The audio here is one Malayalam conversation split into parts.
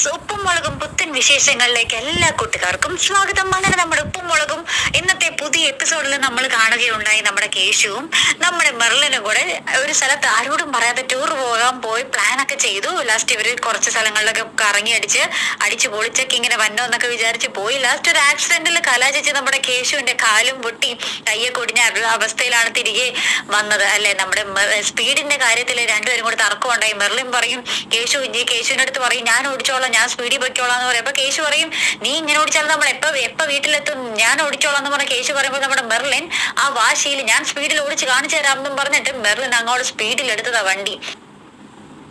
ഗൈസ് ഉപ്പും മുളകും പുത്തൻ വിശേഷങ്ങളിലേക്ക് എല്ലാ കൂട്ടുകാർക്കും സ്വാഗതം. അങ്ങനെ നമ്മുടെ ഉപ്പും മുളകും ഇന്നത്തെ പുതിയ എപ്പിസോഡിൽ നമ്മൾ കാണുകയുണ്ടായി നമ്മുടെ കേശുവും നമ്മുടെ മെർലിനും കൂടെ. ഒരു സ്ഥലത്ത് ആരോടും പറയാതെ ടൂർ പോകാൻ പോയി പ്ലാൻ ഒക്കെ ചെയ്തു. ലാസ്റ്റ് ഇവർ കുറച്ച് സ്ഥലങ്ങളിലൊക്കെ കറങ്ങി അടിച്ച് അടിച്ച് പൊളിച്ചൊക്കെ ഇങ്ങനെ വന്നോ എന്നൊക്കെ വിചാരിച്ച് പോയി. ലാസ്റ്റ് ഒരു ആക്സിഡന്റിൽ കലാചിച്ച് നമ്മുടെ കേശുവിന്റെ കാലും പൊട്ടി കയ്യെ കൊടിഞ്ഞ അവസ്ഥയിലാണ് തിരികെ വന്നത്. അല്ലെ? നമ്മുടെ സ്പീഡിന്റെ കാര്യത്തിൽ രണ്ടുപേരും കൂടെ തർക്കം ഉണ്ടായി മെർലിൻ പറയും കേശു കേശുവിന്റെ അടുത്ത് പറയും ഞാൻ ഓടിച്ചോളാം ഞാൻ സ്പീഡിൽ പൊയ്ക്കോളാം എന്ന് പറയും. അപ്പൊ കേശു പറയും നീ ഇങ്ങനെ ഓടിച്ചാൽ നമ്മൾ എപ്പോ എപ്പോ വീട്ടിലെത്തും? ഞാൻ ഓടിച്ചോളാം എന്ന് പറഞ്ഞ കേശു പറയുമ്പോൾ നമ്മുടെ മെർലിൻ ആ വാശിയിൽ ഞാൻ സ്പീഡിൽ ഓടിച്ച് കാണിച്ചു തരാമെന്നും പറഞ്ഞിട്ട് മെർലിൻ അങ്ങോട്ട് സ്പീഡിൽ എടുത്തതാ വണ്ടി.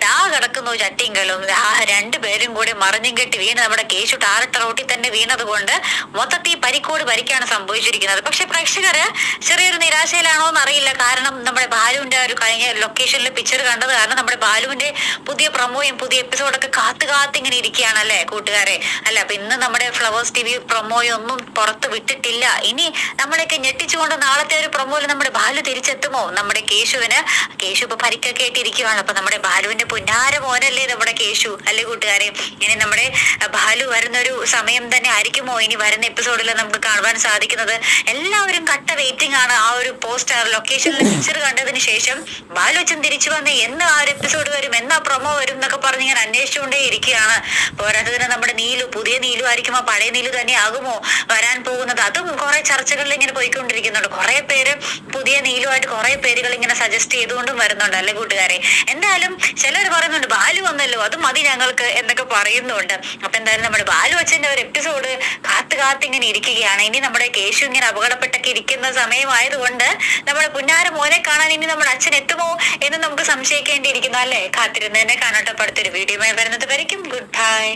ദാ കിടക്കുന്നു ചട്ടിങ്കലും ആ രണ്ടുപേരും കൂടി മറിഞ്ഞും കെട്ടി വീണ് നമ്മുടെ കേശു ടാരട്ട റോട്ടിൽ തന്നെ വീണത് കൊണ്ട് മൊത്തത്തിൽ പരിക്കോട് പരിക്കാണ് സംഭവിച്ചിരിക്കുന്നത്. പക്ഷെ പ്രേക്ഷകര് ചെറിയൊരു നിരാശയിലാണോ എന്ന് അറിയില്ല കാരണം നമ്മുടെ ബാലുവിന്റെ ഒരു കഴിഞ്ഞ ലൊക്കേഷനിൽ പിക്ചർ കണ്ടത് കാരണം നമ്മുടെ ബാലുവിന്റെ പുതിയ പ്രൊമോയും പുതിയ എപ്പിസോഡൊക്കെ കാത്തു കാത്ത് ഇങ്ങനെ ഇരിക്കുകയാണ് അല്ലേ കൂട്ടുകാരെ? അല്ല അപ്പൊ ഇന്ന് നമ്മുടെ ഫ്ലവേഴ്സ് ടി വി പ്രൊമോയും ഒന്നും പുറത്ത് വിട്ടിട്ടില്ല. ഇനി നമ്മളെയൊക്കെ ഞെട്ടിച്ചുകൊണ്ട് നാളത്തെ ഒരു പ്രൊമോയിൽ നമ്മുടെ ബാലു തിരിച്ചെത്തുമോ? നമ്മുടെ കേശുവിന് കേശു ഇപ്പൊ പരിക്കൊക്കെ ആയിട്ടിരിക്കുകയാണ് അപ്പൊ നമ്മുടെ ബാലുവിന്റെ പുന്നാര മോനല്ലേ നമ്മുടെ കേശു അല്ലേ കൂട്ടുകാരെ? ഇനി നമ്മുടെ ബാലു വരുന്നൊരു സമയം തന്നെ ആയിരിക്കുമോ? ഇനി വരുന്ന എപ്പിസോഡിൽ നമുക്ക് കാണുവാൻ സാധിക്കുന്നത്. എല്ലാവരും കട്ട വെയിറ്റിംഗ് ആണ്. ആ ഒരു പോസ്റ്റർ ലൊക്കേഷനിൽ പിക്ചർ കണ്ടതിന് ശേഷം ബാലുവച്ചൻ തിരിച്ചു വന്ന് എന്ന് ആ ഒരു എപ്പിസോഡ് വരും എന്നാ പ്രൊമോ വരും എന്നൊക്കെ പറഞ്ഞ് ഇങ്ങനെ അന്വേഷിച്ചുകൊണ്ടേ ഇരിക്കുകയാണ് പോരാത്തതിന് നീലു ആയിരിക്കുമോ പഴയ നീലു തന്നെ ആകുമോ? വരാൻ പോകുന്നത്? അതും കുറെ ചർച്ചകളിൽ ഇങ്ങനെ പോയിക്കൊണ്ടിരിക്കുന്നുണ്ട്. കുറെ പേര് പുതിയ നീലുമായിട്ട് കുറെ പേരുകൾ ഇങ്ങനെ സജസ്റ്റ് ചെയ്തുകൊണ്ടും വരുന്നുണ്ട് അല്ലെ കൂട്ടുകാരെ? എന്തായാലും ചില ചിലർ പറയുന്നുണ്ട് ബാലു വന്നല്ലോ അത് മതി ഞങ്ങൾക്ക് എന്നൊക്കെ പറയുന്നുണ്ട്. അപ്പൊ എന്തായാലും നമ്മുടെ ബാലു അച്ഛന്റെ ഒരു എപ്പിസോഡ് കാത്തു കാത്ത് ഇങ്ങനെ ഇരിക്കുകയാണ്. ഇനി നമ്മുടെ കേശു ഇങ്ങനെ അപകടപ്പെട്ടൊക്കെ ഇരിക്കുന്ന സമയമായതുകൊണ്ട് നമ്മുടെ പുന്നാര മോനെ കാണാൻ ഇനി നമ്മുടെ അച്ഛൻ എത്തുമോ എന്ന് നമുക്ക് സംശയിക്കേണ്ടിയിരിക്കുന്നു അല്ലേ? കാത്തിരുന്ന് തന്നെ കാണട്ടെ. അടുത്തൊരു വീഡിയോ വരുന്നത് വരയ്ക്കും. Good bye